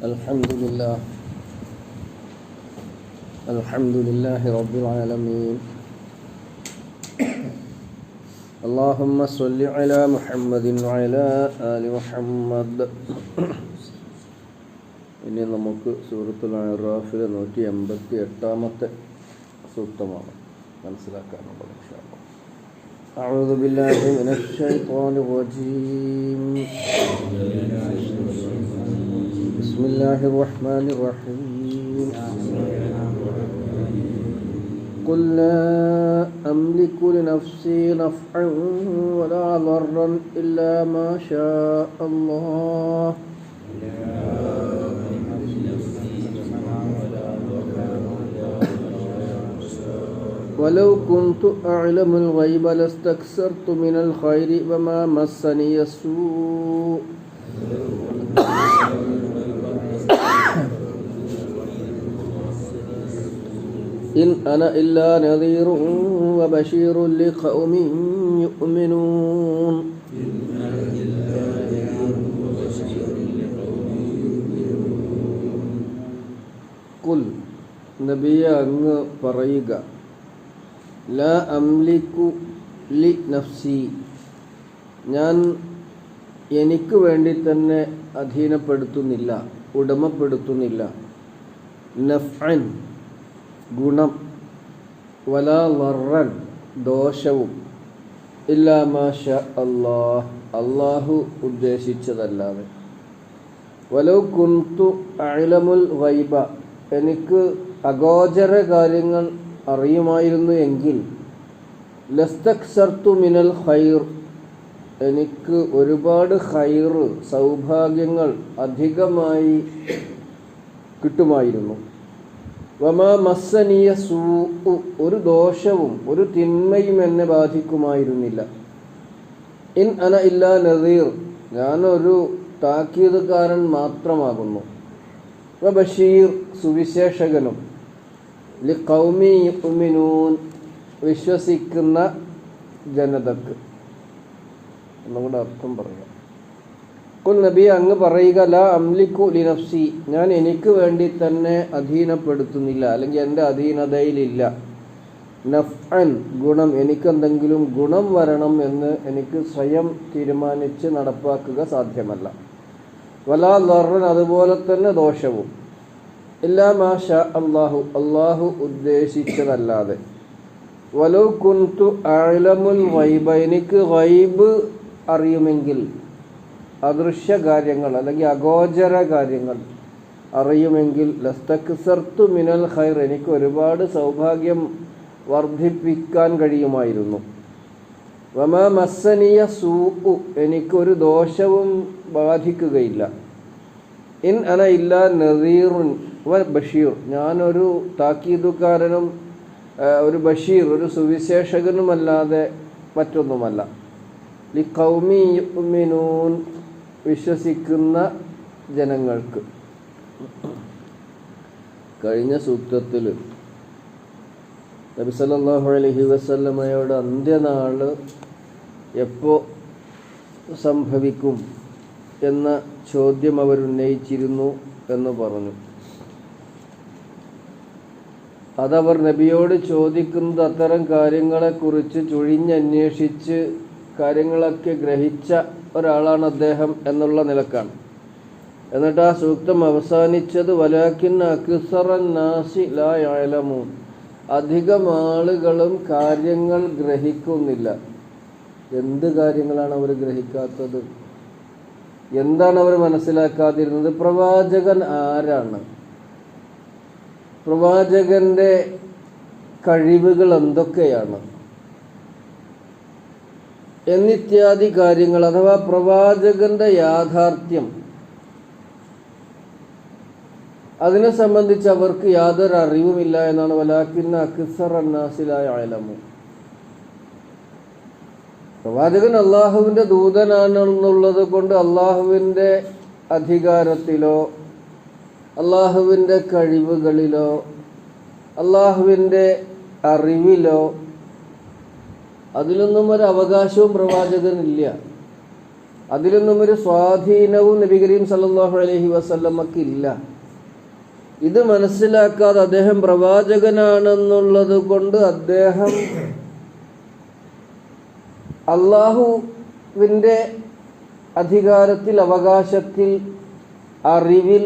الحمد لله الحمد لله رب العالمين اللهم صل على محمد وعلى آل محمد ഇനി നമുക്ക് സൂറത്തുൽ അറാഫിലെ നൂറ്റി എൺപത്തി എട്ടാമത്തെ സൂക്തമാണ് മനസ്സിലാക്കാനുള്ളത് ഇൻഷാ അല്ലാ. أعوذ بالله من الشيطان الرجيم بسم الله الرحمن الرحيم. قل لا أملك لنفسي نفعا ولا ضرا إلا ما شاء الله. ولو كنت أعلم الغيب لاستكثرت من الخير وما مسني السوء. إن أنا إلا نذير وبشير لقوم يؤمنون കുൽ നബിയെ അങ്ങ് പറയുക ലാ അംലിക്കു ലി നഫ്സി ഞാൻ എനിക്ക് വേണ്ടി തന്നെ അധീനപ്പെടുത്തുന്നില്ല ഉടമപ്പെടുത്തുന്നില്ല. നഫ്അൻ ഗുണം. വലാ വർറൻ ദോഷവും. ഇല്ലാ മാഷ അള്ളാഹ് അള്ളാഹു ഉദ്ദേശിച്ചതല്ലാതെ. വലൗ കുന്തു അഴലമുൽ വൈബ എനിക്ക് അഗോചര കാര്യങ്ങൾ അറിയുമായിരുന്നു എങ്കിൽ ലസ്തക്സർത്തു മിനൽ ഖൈർ. എനിക്ക് ഒരുപാട് ഹൈർ സൗഭാഗ്യങ്ങൾ അധികമായി കിട്ടുമായിരുന്നു. വമാ മസ്സനീയ സൂ ഒരു ദോഷവും ഒരു തിന്മയും എന്നെ ബാധിക്കുമായിരുന്നില്ല. ഇൻ അന ഇല്ലാ നദീർ ഞാനൊരു താക്കീതുകാരൻ മാത്രമാകുന്നു. വ ബഷീർ സുവിശേഷകനും. ലി കൗമി വിശ്വസിക്കുന്ന ജനതക്ക്. ഒന്നുകൂടെ അർത്ഥം പറയാം. കുൽ നബി അങ്ങ് പറയുക ലാ അംലിക്കു ലി നഫ്സി ഞാൻ എനിക്ക് വേണ്ടി തന്നെ അധീനപ്പെടുത്തുന്നില്ല അല്ലെങ്കിൽ എന്റെ അധീനതയിലില്ല. നഫ്അൻ ഗുണം എനിക്കെന്തെങ്കിലും ഗുണം വരണം എന്ന് എനിക്ക് സ്വയം തീരുമാനിച്ച് നടപ്പാക്കുക സാധ്യമല്ല. വലാ ലറൻ അതുപോലെ തന്നെ ദോഷവും. ഇല്ലാ മാഷ അള്ളാഹു അള്ളാഹു ഉദ്ദേശിച്ചതല്ലാതെ. വലോ കുന്തു അഴലമുൽ വൈബ എനിക്ക് വൈബ് അറിയുമെങ്കിൽ അദൃശ്യ കാര്യങ്ങൾ അല്ലെങ്കിൽ അഗോചര കാര്യങ്ങൾ അറിയുമെങ്കിൽ ലസ്തക്സർത്തു മിനൽ ഹൈർ എനിക്ക് ഒരുപാട് സൗഭാഗ്യം വർദ്ധിപ്പിക്കാൻ കഴിയുമായിരുന്നു. വമാമസനീയ മസ്സനിയ സൂ എനിക്കൊരു ദോഷവും ബാധിക്കുകയില്ല. ഇൻ അന ഇല്ല നദീറുൻ വ ബഷീർ ഞാനൊരു താക്കീതുകാരനും ഒരു ബഷീർ ഒരു സുവിശേഷകനുമല്ലാതെ മറ്റൊന്നുമല്ല. ലി യുമിനൂൻ വിശ്വസിക്കുന്ന ജനങ്ങൾക്ക്. കഴിഞ്ഞ സൂക്തത്തിൽ നബി സല്ലല്ലാഹു അലൈഹി വസല്ലമയോട് അന്ത്യനാൾ എപ്പോ സംഭവിക്കും എന്ന ചോദ്യം അവർ ഉന്നയിച്ചിരുന്നു എന്ന് പറഞ്ഞു. അതവർ നബിയോട് ചോദിക്കുന്നത് അത്തരം കാര്യങ്ങളെക്കുറിച്ച് ചുഴിഞ്ഞന്വേഷിച്ച് കാര്യങ്ങളൊക്കെ ഗ്രഹിച്ച ഒരാളാണ് അദ്ദേഹം എന്നുള്ള നിലക്കാണ്. എന്നിട്ട് ആ സൂക്തം അവസാനിച്ചത് വലാക്കിൻ അക്സറൻ നാസി അധികം ആളുകളും കാര്യങ്ങൾ ഗ്രഹിക്കുന്നില്ല. എന്ത് കാര്യങ്ങളാണ് അവർ ഗ്രഹിക്കാത്തത്? എന്താണ് അവർ മനസ്സിലാക്കാതിരുന്നത്? പ്രവാചകൻ ആരാണ്? പ്രവാചകന്റെ കഴിവുകൾ എന്തൊക്കെയാണ്? എന്നിത്യാദി കാര്യങ്ങൾ അഥവാ പ്രവാചകന്റെ യാഥാർത്ഥ്യം. അതിനെ സംബന്ധിച്ച് അവർക്ക് യാതൊരു അറിവുമില്ല എന്നാണ്. വലാക്കിന്ന അക്സർ അന്നാസിലായ അയലമു പ്രവാചകൻ അള്ളാഹുവിന്റെ ദൂതനാണെന്നുള്ളത് കൊണ്ട് അള്ളാഹുവിന്റെ അധികാരത്തിലോ അള്ളാഹുവിന്റെ കഴിവുകളിലോ അള്ളാഹുവിന്റെ അറിവിലോ അതിലൊന്നും ഒരു അവകാശവും പ്രവാചകനില്ല. അതിലൊന്നും ഒരു സ്വാധീനവും നബി കരീം സല്ലല്ലാഹു അലൈഹി വസല്ലമക്ക് ഇല്ല. ഇത് മനസ്സിലാക്കാതെ അദ്ദേഹം പ്രവാചകനാണെന്നുള്ളത് കൊണ്ട് അദ്ദേഹം അള്ളാഹുവിന്റെ അധികാരത്തിൽ അവകാശത്തിൽ അറിവിൽ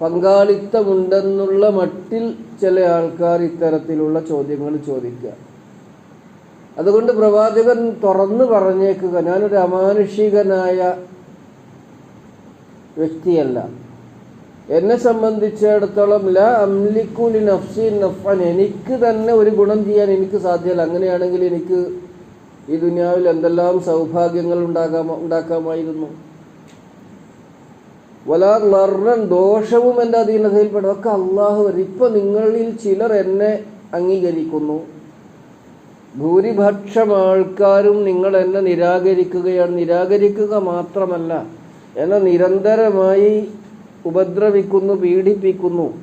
പങ്കാളിത്തമുണ്ടെന്നുള്ള മട്ടിൽ ചില ആൾക്കാർ ഇത്തരത്തിലുള്ള ചോദ്യങ്ങൾ ചോദിക്കുക. അതുകൊണ്ട് പ്രവാചകൻ തുറന്നു പറഞ്ഞേക്കുക ഞാനൊരു അമാനുഷികനായ വ്യക്തിയല്ല. എന്നെ സംബന്ധിച്ചിടത്തോളം ല അംലിക്കുലി നഫ്സി നഫൻ എനിക്ക് തന്നെ ഒരു ഗുണം ചെയ്യാൻ എനിക്ക് സാധ്യമല്ല അങ്ങനെയാണെങ്കിൽ എനിക്ക് ഈ ദുനിയാവിൽ എന്തെല്ലാം സൗഭാഗ്യങ്ങൾ ഉണ്ടാകാ ഉണ്ടാക്കാമായിരുന്നു. വലാ ലർണൻ ദോഷവും എന്റെ അധീനതയിൽപ്പെടും. ഒക്കെ അള്ളാഹു വരും. ഇപ്പം നിങ്ങളിൽ ചിലർ എന്നെ അംഗീകരിക്കുന്നു. ഭൂരിപക്ഷം ആൾക്കാരും നിങ്ങൾ എന്നെ നിരാകരിക്കുകയാണ്. നിരാകരിക്കുക മാത്രമല്ല എന്നെ നിരന്തരമായി ഉപദ്രവിക്കുന്നു പീഡിപ്പിക്കുന്നു.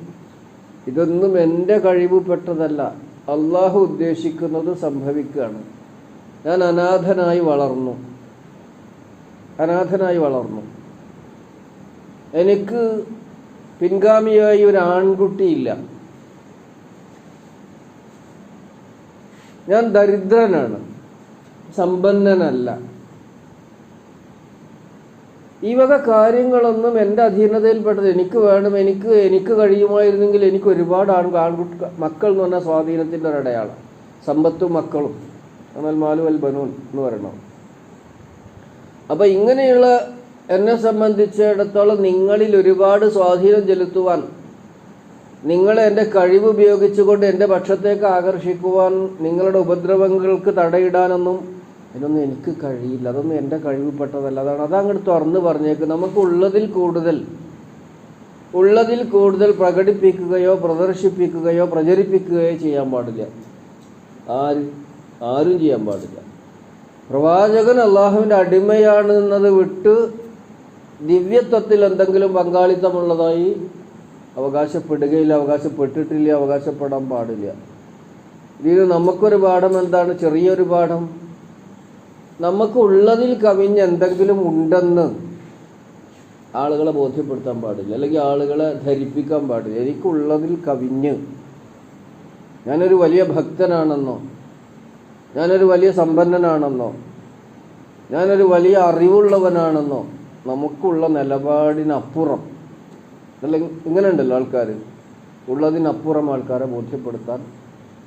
ഇതൊന്നും എന്റെ കഴിവുപെട്ടതല്ല. അള്ളാഹു ഉദ്ദേശിക്കുന്നത് സംഭവിക്കുകയാണ്. ഞാൻ അനാഥനായി വളർന്നു. അനാഥനായി വളർന്നു. എനിക്ക് പിൻഗാമിയായി ഒരു ആൺകുട്ടിയില്ല. ഞാൻ ദരിദ്രനാണ്. സമ്പന്നനല്ല. ഈ വക കാര്യങ്ങളൊന്നും എന്റെ അധീനതയിൽപ്പെട്ടത് എനിക്ക് വേണം എനിക്ക് എനിക്ക് കഴിയുമായിരുന്നെങ്കിൽ എനിക്ക് ഒരുപാട് ആൺ ആൺകുട്ടി മക്കൾ എന്ന് പറഞ്ഞാൽ സ്വാധീനത്തിന്റെ ഒരു അടയാളം സമ്പത്തും മക്കളും. എന്നാൽ മാലു ബനൂൻ എന്ന് പറയണം. അപ്പം ഇങ്ങനെയുള്ള എന്നെ സംബന്ധിച്ചിടത്തോളം നിങ്ങളിൽ ഒരുപാട് സ്വാധീനം ചെലുത്തുവാൻ നിങ്ങളെ എന്റെ കഴിവ് ഉപയോഗിച്ചുകൊണ്ട് എന്റെ പക്ഷത്തേക്ക് ആകർഷിക്കുവാൻ നിങ്ങളുടെ ഉപദ്രവങ്ങൾക്ക് തടയിടാനൊന്നും അതിനൊന്നും എനിക്ക് കഴിയില്ല. അതൊന്നും എന്റെ കഴിവിൽപ്പെട്ടതല്ല അതാണ് അതങ്ങോട്ട് തുറന്ന് പറഞ്ഞേക്ക്. നമുക്ക് ഉള്ളതിൽ കൂടുതൽ ഉള്ളതിൽ കൂടുതൽ പ്രകടിപ്പിക്കുകയോ പ്രദർശിപ്പിക്കുകയോ പ്രചരിപ്പിക്കുകയോ ചെയ്യാൻ പാടില്ല. ആര്? ആരും ചെയ്യാൻ പാടില്ല. പ്രവാചകൻ അള്ളാഹുവിന്റെ അടിമയാണ് എന്നത് വിട്ട് ദിവ്യത്വത്തിൽ എന്തെങ്കിലും പങ്കാളിത്തമുള്ളതായി അവകാശപ്പെടുകയില്ല അവകാശപ്പെട്ടിട്ടില്ല അവകാശപ്പെടാൻ പാടില്ല. ഇതിന് നമുക്കൊരു പാഠം എന്താണ്? ചെറിയൊരു പാഠം. നമുക്ക് ഉള്ളതിൽ കവിഞ്ഞ് എന്തെങ്കിലും ഉണ്ടെന്ന് ആളുകളെ ബോധ്യപ്പെടുത്താൻ പാടില്ല അല്ലെങ്കിൽ ആളുകളെ ധരിപ്പിക്കാൻ പാടില്ല. എനിക്കുള്ളതിൽ കവിഞ്ഞ് ഞാനൊരു വലിയ ഭക്തനാണെന്നോ ഞാനൊരു വലിയ സമ്പന്നനാണെന്നോ ഞാനൊരു വലിയ അറിവുള്ളവനാണെന്നോ നമുക്കുള്ള നിലപാടിനപ്പുറം അല്ലെങ്കിൽ ഇങ്ങനെ ഉണ്ടല്ലോ ആൾക്കാർ ഉള്ളതിനപ്പുറം ആൾക്കാരെ ബോധ്യപ്പെടുത്താൻ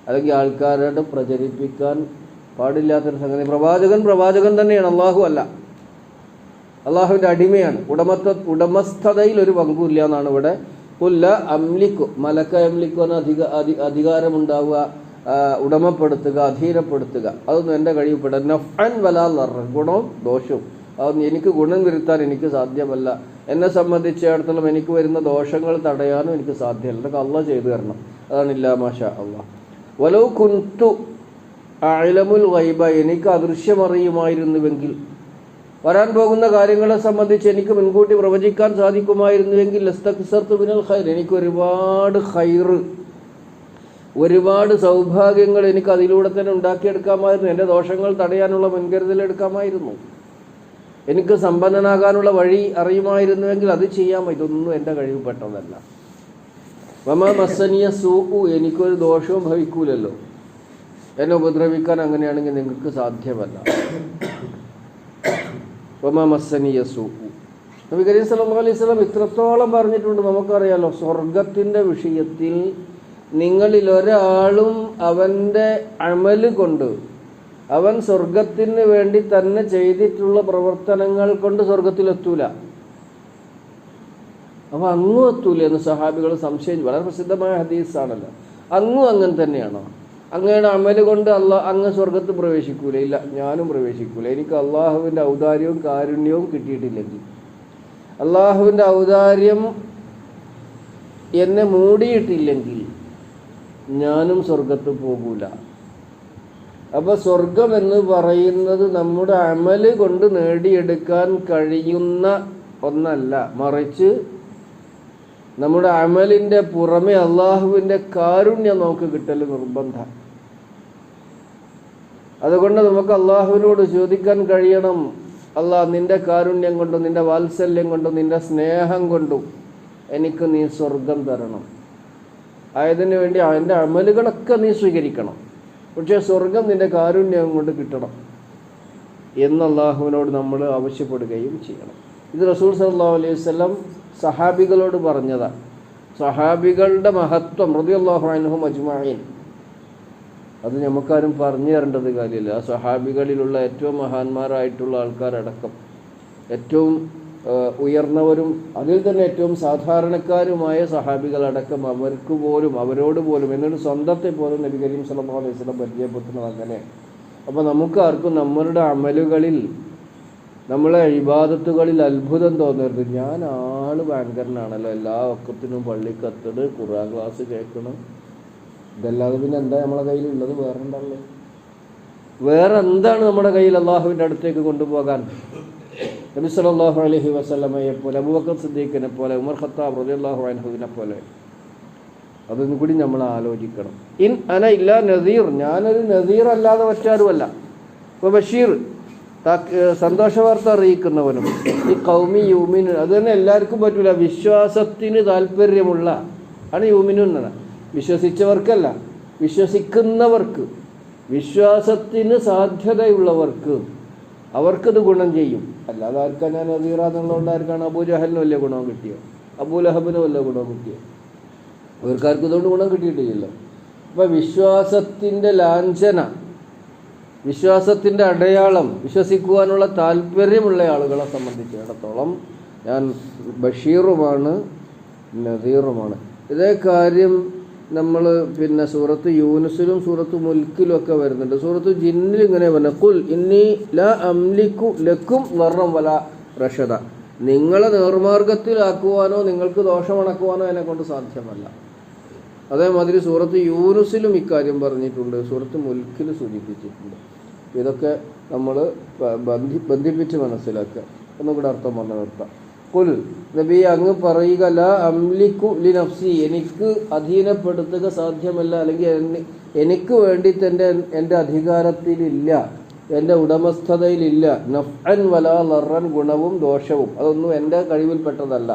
അല്ലെങ്കിൽ ആൾക്കാരോട് പ്രചരിപ്പിക്കാൻ പാടില്ലാത്തൊരു സംഗതി. പ്രവാചകൻ പ്രവാചകൻ തന്നെയാണ് അള്ളാഹു അല്ല. അള്ളാഹുവിന്റെ അടിമയാണ്. ഉടമത്വ ഉടമസ്ഥതയിൽ ഒരു പങ്കുമില്ല എന്നാണ് ഇവിടെ. പുല്ല അംലിക്കു മലക്ക അംലിക്കു എന്ന അധിക അധി അധികാരമുണ്ടാവുക ഉടമപ്പെടുത്തുക അധീനപ്പെടുത്തുക. അതൊന്നും എന്റെ കഴിവപ്പെട്ട നഫ്അൻ വലാ ഗുണവും ദോഷവും. അതൊന്നും എനിക്ക് ഗുണം വരുത്താൻ എനിക്ക് സാധ്യമല്ല. എന്നെ സംബന്ധിച്ചിടത്തോളം എനിക്ക് വരുന്ന ദോഷങ്ങൾ തടയാനും എനിക്ക് സാധ്യമല്ല അതൊക്കെ അള്ള ചെയ്തു തരണം. അതാണ് ഇല്ലാ മാഷ അള്ളാഹ് വലോ കുന്തു അലമുൽ വൈബ എനിക്ക് അദൃശ്യമറിയുമായിരുന്നുവെങ്കിൽ വരാൻ പോകുന്ന കാര്യങ്ങളെ സംബന്ധിച്ച് എനിക്ക് മുൻകൂട്ടി പ്രവചിക്കാൻ സാധിക്കുമായിരുന്നുവെങ്കിൽ ഖൈർ എനിക്ക് ഒരുപാട് ഹൈറ് ഒരുപാട് സൗഭാഗ്യങ്ങൾ എനിക്ക് അതിലൂടെ തന്നെ ഉണ്ടാക്കിയെടുക്കാമായിരുന്നു. എന്റെ ദോഷങ്ങൾ തടയാനുള്ള മുൻകരുതൽ എടുക്കാമായിരുന്നു എനിക്ക് സമ്പന്നനാകാനുള്ള വഴി അറിയുമായിരുന്നുവെങ്കിൽ അത് ചെയ്യാം ഇതൊന്നും എന്റെ കഴിവ് പെട്ടതല്ല. മമ മസനിയ സൂഉ എനിക്കൊരു ദോഷവും ഭവിക്കൂലല്ലോ. എന്നെ ഉപദ്രവിക്കാൻ അങ്ങനെയാണെങ്കിൽ നിങ്ങൾക്ക് സാധ്യമല്ല. വമ മസനിയ സൂഉ നബി കരീം സല്ലല്ലാഹു അലൈഹി ഇത്രത്തോളം പറഞ്ഞിട്ടുണ്ട്. നമുക്കറിയാലോ സ്വർഗത്തിന്റെ വിഷയത്തിൽ നിങ്ങളിൽ ഒരാളും അവന്റെ അമൽ കൊണ്ട് അവൻ സ്വർഗത്തിന് വേണ്ടി തന്നെ ചെയ്തിട്ടുള്ള പ്രവർത്തനങ്ങൾ കൊണ്ട് സ്വർഗത്തിലെത്തൂല അവൻ അങ്ങും എത്തൂല എന്ന് സഹാബികൾ സംശയം. വളരെ പ്രസിദ്ധമായ ഹദീസാണല്ലോ. അങ്ങും അങ്ങനെ തന്നെയാണോ? അങ്ങയുടെ അമൽ കൊണ്ട് അള്ളാ അങ്ങ് സ്വർഗത്ത് പ്രവേശിക്കൂല. ഇല്ല ഞാനും പ്രവേശിക്കൂല. എനിക്ക് അള്ളാഹുവിന്റെ ഔദാര്യവും കാരുണ്യവും കിട്ടിയിട്ടില്ലെങ്കിൽ. അള്ളാഹുവിന്റെ ഔദാര്യം എന്നെ മൂടിയിട്ടില്ലെങ്കിൽ ഞാനും സ്വർഗത്ത് പോകൂല. അപ്പൊ സ്വർഗം എന്ന് പറയുന്നത് നമ്മുടെ അമൽ കൊണ്ട് നേടിയെടുക്കാൻ കഴിയുന്ന ഒന്നല്ല. മറിച്ച് നമ്മുടെ അമലിന്റെ പുറമെ അള്ളാഹുവിന്റെ കാരുണ്യം നമുക്ക് കിട്ടൽ നിർബന്ധം. അതുകൊണ്ട് നമുക്ക് അള്ളാഹുവിനോട് ചോദിക്കാൻ കഴിയണം. അള്ളാഹ് നിന്റെ കാരുണ്യം കൊണ്ടും നിന്റെ വാത്സല്യം കൊണ്ടും നിന്റെ സ്നേഹം കൊണ്ടും എനിക്ക് നീ സ്വർഗം തരണം. ആയതിനു വേണ്ടി അതിന്റെ അമലുകളൊക്കെ നീ സ്വീകരിക്കണം. പക്ഷേ സ്വർഗം നിന്റെ കാരുണ്യം കൊണ്ട് കിട്ടണം എന്ന് അള്ളാഹുവിനോട് നമ്മൾ ആവശ്യപ്പെടുകയും ചെയ്യണം. ഇത് റസൂൽ സല്ലാ അലൈഹി വസല്ലം സഹാബികളോട് പറഞ്ഞതാണ് സഹാബികളുടെ മഹത്വം റളിയല്ലാഹു അൻഹും അജ്മായിൻ അത് നമുക്കാരും പറഞ്ഞു തരേണ്ടത് കാര്യമില്ല. ആ സഹാബികളിലുള്ള ഏറ്റവും മഹാന്മാരായിട്ടുള്ള ആൾക്കാരടക്കം. ഏറ്റവും ഉയർന്നവരും അതിൽ തന്നെ ഏറ്റവും സാധാരണക്കാരുമായ സഹാബികളടക്കം അവർക്ക് പോലും അവരോട് പോലും എന്നൊരു സ്വന്തത്തെ പോലും നബി കരീം സല്ലല്ലാഹു അലൈഹി സ്വലം പരിചയപ്പെടുത്തുന്നത് അങ്ങനെ. അപ്പോൾ നമുക്കാർക്കും നമ്മളുടെ അമലുകളിൽ നമ്മളെ ഇബാദത്തുകളിൽ അത്ഭുതം തോന്നരുത്. ഞാൻ ആൾ ഭയങ്കരനാണല്ലോ. എല്ലാ ഒക്കത്തിനും പള്ളിക്കത്തട് ഖുറാൻ ക്ലാസ് കേൾക്കണം. ഇതല്ലാതെ പിന്നെ എന്താ നമ്മളെ കയ്യിലുള്ളത്? വേറെ ഉണ്ടല്ലോ വേറെ എന്താണ് നമ്മുടെ കയ്യിൽ അള്ളാഹുവിന്റെ അടുത്തേക്ക് കൊണ്ടുപോകാൻ? നബി സല്ലല്ലാഹു അലൈഹി വസല്ലമയെ പോലെ അബുബക്കർ സിദ്ദീഖിനെ പോലെ ഉമർ ഖത്താബ് റളിയല്ലാഹു അനഹുവിനെ പോലെ അതൊന്നും കൂടി നമ്മൾ ആലോചിക്കണം. ഇൻ അന ഇല്ല നദീർ ഞാനൊരു നസീർ അല്ലാതെ മറ്റാരുമല്ല. ഇപ്പോൾ ബഷീർ സന്തോഷ സന്തോഷവാർത്ത അറിയിക്കുന്നവനും ഈ കൗമി യൂമിനു അത് തന്നെ എല്ലാവർക്കും പറ്റൂല. വിശ്വാസത്തിന് താല്പര്യമുള്ള ആണ് യൂമിനു എന്നാണ് വിശ്വസിച്ചവർക്കല്ല വിശ്വസിക്കുന്നവർക്ക് വിശ്വാസത്തിന് സാധ്യതയുള്ളവർക്ക് അവർക്കത് ഗുണം ചെയ്യും. അല്ലാതെ ആർക്കാ ഞാൻ നദീറാന്നുള്ളതുകൊണ്ട് ആർക്കാണ് അബൂ ജഹലിന് വലിയ ഗുണം കിട്ടിയോ അബൂ ലഹബിന് വലിയ ഗുണം കിട്ടിയോ അവർക്കാർക്കും ഇതുകൊണ്ട് ഗുണം കിട്ടിയിട്ടില്ലല്ലോ. അപ്പം വിശ്വാസത്തിന്റെ ലാഞ്ചന വിശ്വാസത്തിന്റെ അടയാളം വിശ്വസിക്കുവാനുള്ള താല്പര്യമുള്ള ആളുകളെ സംബന്ധിച്ചിടത്തോളം ഞാൻ ബഷീറുമാണ് നദീറുമാണ്. ഇതേ കാര്യം നമ്മൾ പിന്നെ സൂറത്ത് യൂനുസിലും സൂറത്ത് മുൽക്കിലും ഒക്കെ വരുന്നുണ്ട്. സൂറത്ത് ജിന്നിൽ ഇങ്ങനെ പറഞ്ഞു കുൽ ഇന്നി ല അംലിക്കു ലക്കും വർണം വല റഷദ. നിങ്ങളെ നേർമാർഗത്തിലാക്കുവാനോ നിങ്ങൾക്ക് ദോഷമണക്കുവാനോ എന്നെ കൊണ്ട് സാധ്യമല്ല. അതേമാതിരി സൂറത്ത് യൂനുസിലും ഇക്കാര്യം പറഞ്ഞിട്ടുണ്ട്. സൂറത്ത് മുൽക്കിൽ സൂചിപ്പിച്ചിട്ടുണ്ട്. ഇതൊക്കെ നമ്മൾ ബന്ധി ബന്ധിപ്പിച്ച് മനസ്സിലാക്കുക. ഒന്നുകൂടെ അർത്ഥം പറഞ്ഞു നിർത്താം. കുൽ. നബി അങ്ങ് പറയുക അംലിക്കു ലി നഫ്സി എനിക്ക് അധീനപ്പെടുത്തുക സാധ്യമല്ല അല്ലെങ്കിൽ എനിക്ക് വേണ്ടി എന്റെ എന്റെ അധികാരത്തിലില്ല എന്റെ ഉടമസ്ഥതയിലില്ല. നഫ്അൻ വലാ ലറൻ ഗുണവും ദോഷവും. അതൊന്നും എന്റെ കഴിവിൽപ്പെട്ടതല്ല.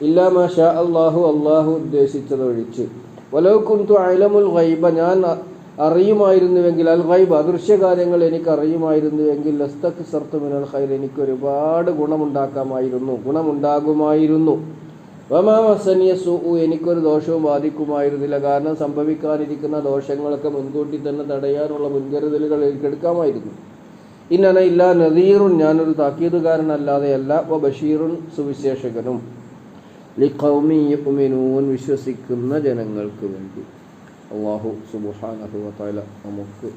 ഇല്ലാ മാഷാ അള്ളാഹു അള്ളാഹു ഉദ്ദേശിച്ചതൊഴിച്ച്. വലോ കുന്തു അയലമുൽ ഗൈബ. ഞാൻ അറിയുമായിരുന്നുവെങ്കിൽ അൽ ഗൈബ് അദൃശ്യ കാര്യങ്ങൾ എനിക്ക് അറിയുമായിരുന്നുവെങ്കിൽ ലസ്തക് സർത്തുമിനൽ ഖൈർ എനിക്ക് ഒരുപാട് ഗുണമുണ്ടാക്കാമായിരുന്നു. ഗുണമുണ്ടാകുമായിരുന്നു. വമാ മസനിയ സൂഉ എനിക്കൊരു ദോഷവും ബാധിക്കുമായിരുന്നില്ല. കാരണം സംഭവിക്കാനിരിക്കുന്ന ദോഷങ്ങളൊക്കെ മുൻകൂട്ടി തന്നെ തടയാനുള്ള മുൻകരുതലുകൾ എനിക്കെടുക്കാമായിരുന്നു ഇന്നന ഇല്ല നദീറുൻ ഞാനൊരു താക്കീതുകാരനല്ലാതെയല്ല വ ബഷീറുൻ സുവിശേഷകനും. ലിഖൗമി യുഅ്മിനൂൻ വിശ്വസിക്കുന്ന ജനങ്ങൾക്ക് വേണ്ടി. അള്ളാഹു സുബ്ഹാനഹു വതആല നമുക്ക്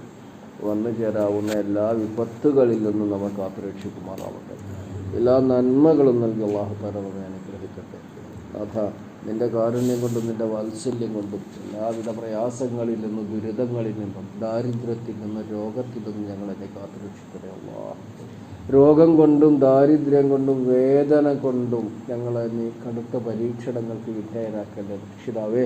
വന്നു ചേരാവുന്ന എല്ലാ വിപത്തുകളിൽ നിന്നും നമ്മൾ കാത്തുരക്ഷിക്കുമാറാവട്ടെ. എല്ലാ നന്മകളും നൽകി അള്ളാഹു നമ്മെ അനുഗ്രഹിക്കട്ടെ. അഥ നിന്റെ കാരുണ്യം കൊണ്ടും നിന്റെ വാത്സല്യം കൊണ്ടും എല്ലാവിധ പ്രയാസങ്ങളിൽ നിന്നും ദുരിതങ്ങളിൽ നിന്നും ദാരിദ്ര്യത്തിൽ നിന്നും രോഗത്തിൽ നിന്നും ഞങ്ങളെന്നെ കാത്തുരക്ഷിക്കട്ടെ അള്ളാഹ്. രോഗം കൊണ്ടും ദാരിദ്ര്യം കൊണ്ടും വേദന കൊണ്ടും ഞങ്ങളെ നീ കടുത്ത പരീക്ഷണങ്ങൾക്ക് വിധേയരാക്കേണ്ടത് രക്ഷിതാവേ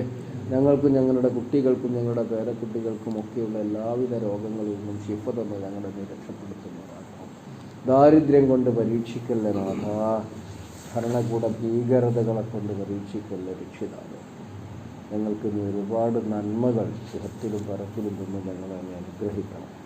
ഞങ്ങൾക്കും ഞങ്ങളുടെ കുട്ടികൾക്കും ഞങ്ങളുടെ പേരക്കുട്ടികൾക്കും ഒക്കെയുള്ള എല്ലാവിധ രോഗങ്ങളിൽ നിന്നും ശിഫ തന്നെ ഞങ്ങളെ നീ രക്ഷപ്പെടുത്തുന്നു ദാരിദ്ര്യം കൊണ്ട് പരീക്ഷിക്കല്ലേ നാഥ ഭരണകൂട ഭീകരതകളെ കൊണ്ട് പരീക്ഷിക്കല്ലേ രക്ഷിതാവേ? ഞങ്ങൾക്ക് നീ ഒരുപാട് നന്മകൾ സുഖത്തിലും പരത്തിലും നിന്ന് ഞങ്ങളെ അനുഗ്രഹിക്കണം.